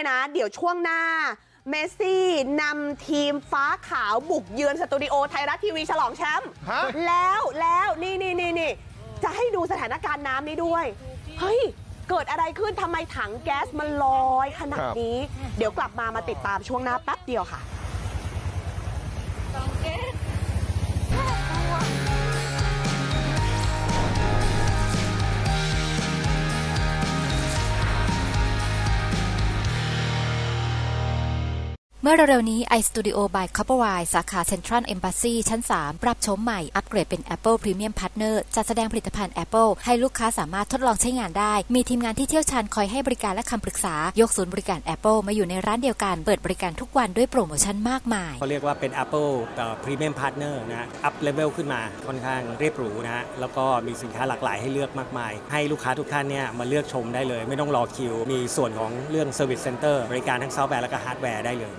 เลยนะ เดี๋ยวช่วงหน้า เมสซี่นำทีมฟ้าขาวบุกเยือนสตูดิโอไทยรัฐทีวีฉลองแชมป์ฮะ แล้วแล้วนี่นี่นี่นี่จะให้ดูสถานการณ์น้ำนี้ด้วย เฮ้ย เกิดอะไรขึ้นทำไมถังแก๊สมันลอยขนาดนี้ เดี๋ยวกลับมามาติดตามช่วงหน้าแป๊บเดียวค่ะ เมื่อเร็วๆนี้ iStudio by Copperwire สาขา Central Embassy ชั้น 3 ปรับโฉมใหม่ อัปเกรดเป็น Apple Premium Partner จัดแสดงผลิตภัณฑ์ Apple ให้ลูกค้าสามารถทดลองใช้งานได้ มีทีมงานที่เชี่ยวชาญคอยให้บริการและคำปรึกษา ยกศูนย์บริการ Apple มาอยู่ในร้านเดียวกัน เปิดบริการทุกวันด้วยโปรโมชั่นมากมาย เขาเรียกว่าเป็น Apple ต่อ Premium Partner นะอัพเลเวลขึ้นมาค่อนข้างเรียบหรูนะฮะ แล้วก็มีสินค้าหลากหลายให้เลือกมากมาย ให้ลูกค้าทุกท่านเนี่ยมาเลือกชมได้เลย ไม่ต้องรอคิว มีส่วนของเรื่อง Service Center บริการทั้งซอฟต์แวร์และก็ฮาร์ดแวร์ได้เลย